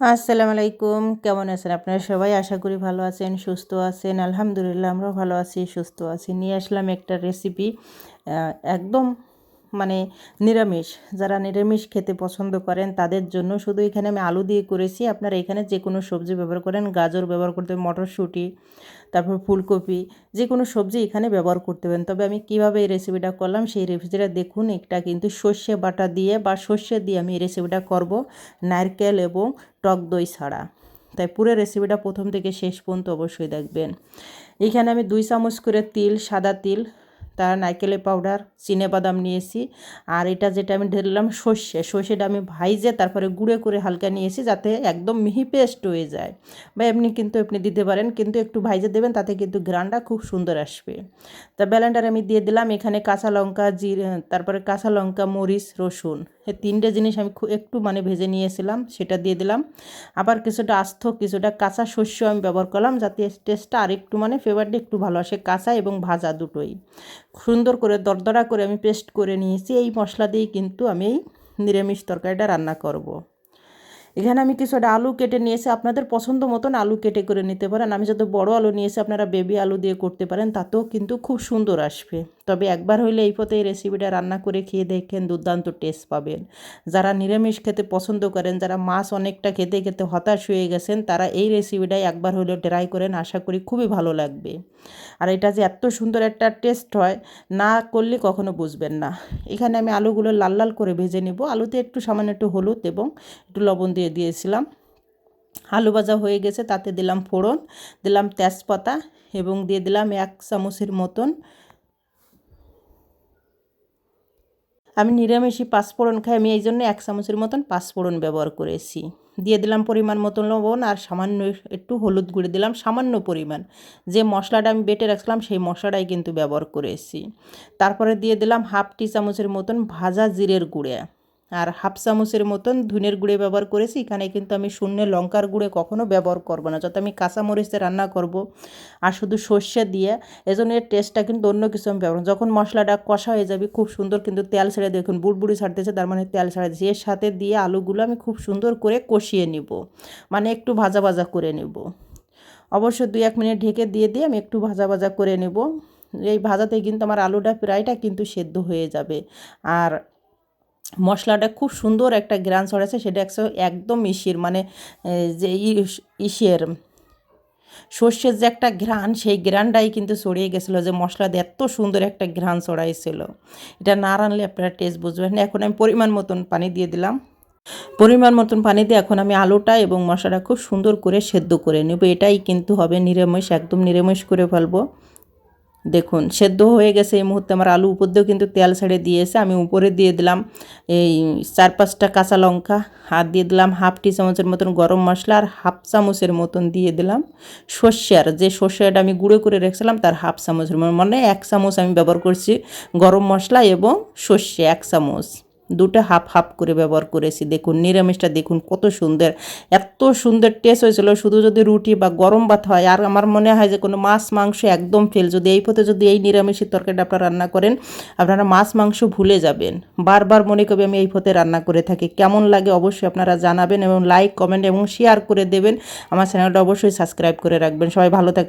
আসসালামু আলাইকুম। কেমন আছেন আপনারা সবাই? আশা করি ভালো আছেন, সুস্থ আছেন। আলহামদুলিল্লাহ, আমরাও ভালো আছি, সুস্থ আছি। নিয়ে আসলাম একটা রেসিপি একদম মানে নিরামিষ, যারা নিরামিষ খেতে পছন্দ করেন তাদের জন্য শুধু এখানে আমি আলু দিয়ে করেছি। আপনারা এখানে যে কোনো সবজি ব্যবহার করেন, গাজর ব্যবহার করতে মটরশুঁটি, তারপর ফুলকপি যে কোনো সবজি এখানে ব্যবহার করতে পারেন। তবে আমি কীভাবে এই রেসিপিটা করলাম সেই রেসিপিটা দেখুন, এটা কিন্তু সর্ষে বাটা দিয়ে বা সর্ষে দিয়ে আমি এই রেসিপিটা করব, নারকেল এবং টক দই ছাড়া। তাই পুরো রেসিপিটা প্রথম থেকে শেষ পর্যন্ত অবশ্যই দেখবেন। এখানে আমি দুই চামচ করে তিল, সাদা তিল তার নারকেলের পাউডার চিনে বাদাম নিয়েছি। আর এটা যেটা আমি ঢেললাম সর্ষে, সর্ষেটা আমি ভাইজে তারপরে গুঁড়ে করে হালকা নিয়েছি যাতে একদম মিহি পেস্ট হয়ে যায়। বা এমনি কিন্তু আপনি দিতে পারেন, কিন্তু একটু ভাইজে দেবেন তাতে কিন্তু গ্রানটা খুব সুন্দর আসবে। তা ব্যালেন্ডার আমি দিয়ে দিলাম, এখানে কাঁচা লঙ্কা, জিরে, তারপরে কাঁচা লঙ্কা, মরিচ, রসুন, এই তিনটে জিনিস আমি খুব একটু মানে ভেজে নিয়েছিলাম, সেটা দিয়ে দিলাম। আবার কিছুটা আস্ত, কিছুটা কাঁচা শস্য আমি ব্যবহার করলাম যাতে টেস্টটা আরেকটু মানে ফ্লেভারটা একটু ভালো আসে, কাঁচা এবং ভাজা দুটোই। সুন্দর করে, দরদরা করে আমি পেস্ট করে নিয়েছি। এই মশলা দিয়েই কিন্তু আমি এই নিরামিষ তরকারিটা রান্না করব। এখানে আমি কিছুটা আলু কেটে নিয়েছি। আপনাদের পছন্দ মতন আলু কেটে করে নিতে পারেন। আমি যত বড় আলু নিয়েছি, আপনারা বেবি আলু দিয়ে করতে পারেন, তাতেও কিন্তু খুব সুন্দর আসবে। তবে একবার হইলে এই পথে এই রেসিপিটা রান্না করে খেয়ে দেখেন, দুর্দান্ত টেস্ট পাবেন। যারা নিরামিষ খেতে পছন্দ করেন, যারা মাছ অনেকটা খেতে খেতে হতাশ হয়ে গেছেন, তারা এই রেসিপিটাই একবার হলেও ট্রাই করেন, আশা করি খুবই ভালো লাগবে। আর এটা যে এত সুন্দর একটা টেস্ট হয়, না করলে কখনো বুঝবেন না। এখানে আমি আলুগুলো লাল লাল করে ভেজে নেব। আলুতে একটু সামান্য একটু হলুদ এবং একটু লবণ দিয়ে দিয়েছিলাম। আলু ভাজা হয়ে গেছে, তাতে দিলাম ফোড়ন, দিলাম তেজপাতা এবং দিয়ে দিলাম এক চামচের মতন আমি নিরামিষই পাঁচফোড়ন খাই, আমি এই জন্য এক চামচের মতন পাঁচফোড়ন ব্যবহার করেছি। দিয়ে দিলাম পরিমাণ মতন লবণ আর সামান্য একটু হলুদ গুঁড়ে দিলাম, সামান্য পরিমাণ। যে মশলাটা আমি বেটে রাখছিলাম, সেই মশলাটাই কিন্তু ব্যবহার করেছি। তারপরে দিয়ে দিলাম হাফ টি চামচের মতন ভাজা জিরের গুঁড়ে। আর হাফ চামচের মতন ধুনের গুঁড়ে ব্যবহার করেছি। এখানে কিন্তু আমি শূন্য লঙ্কার গুঁড়ে কখনও ব্যবহার করব না। যত আমি কাঁচামরিচে রান্না করব আর শুধু সর্ষে দিয়ে, এজন্য এর টেস্টটা কিন্তু অন্য কিছু আমি ব্যবহার যখন মশলাটা কষা হয়ে যাবে, খুব সুন্দর কিন্তু তেল ছেড়ে দেখুন, বুড়বুড়ি ছাড়তেছে, তার মানে তেল ছাড়া দিয়েছি। এর সাথে দিয়ে আলুগুলো আমি খুব সুন্দর করে কষিয়ে নিব। মানে একটু ভাজা ভাজা করে নেব। অবশ্য দুই এক মিনিট ঢেকে দিয়ে দিয়ে আমি একটু ভাজা ভাজা করে নেব। এই ভাজাতে কিন্তু আমার আলুটা প্রায়টা কিন্তু সেদ্ধ হয়ে যাবে। আর মশলাটা খুব সুন্দর একটা গ্রান ছড়াচ্ছে, সেটা একদম ইসির মানে যে ইসের, সর্ষের যে একটা ঘ্রাণ সেই ঘ্রাণটাই কিন্তু ছড়িয়ে গেছিল, যে মশলা দিয়ে এত সুন্দর একটা ঘ্রাণ ছড়াইছিল। এটা না রানলে আপনারা টেস্ট বুঝবেন এখন আমি পরিমাণ মতন পানি দিয়ে দিলাম। পরিমাণ মতন পানি দিয়ে এখন আমি আলুটা এবং মশলাটা খুব সুন্দর করে সেদ্ধ করে নেব। এটাই কিন্তু হবে নিরামিষ, একদম নিরামিষ করে ফেলব। দেখুন, সেদ্ধ হয়ে গেছে এই মুহূর্তে। আমার আলু উপর দিয়েও কিন্তু তেল ছেড়ে দিয়েছে আমি উপরে দিয়ে দিলাম এই চার পাঁচটা কাঁচা লঙ্কা হাত দিয়ে দিলাম হাফ টি চামচের মতন গরম মশলা, আর হাফ চামচের মতন দিয়ে দিলাম সর্ষের যে সর্ষেটা আমি গুঁড়ো করে রেখেছিলাম, তার হাফ চামচের মানে এক চামচ আমি ব্যবহার করছি গরম মশলা এবং সর্ষে, এক চামচ। দুটো হাফ হাফ করে ব্যবহার করেছি। দেখুন, নিরামিষটা দেখুন কত সুন্দর। এত সুন্দর টেস্ট হয়েছিল। শুধু যদি রুটি বা গরম ভাত হয়, আর আমার মনে হয় যে কোনো মাছ, মাংস একদম ফেল যদি এই পথে যদি এই নিরামিষের তরকারিটা আপনারা রান্না করেন, আপনারা মাছ, মাংস ভুলে যাবেন। বারবার মনে করবে আমি এই পথে রান্না করে থাকি। কেমন লাগে অবশ্যই আপনারা জানাবেন এবং লাইক কমেন্ট এবং শেয়ার করে দেবেন। আমার চ্যানেলটা অবশ্যই সাবস্ক্রাইব করে রাখবেন। সবাই ভালো থাকে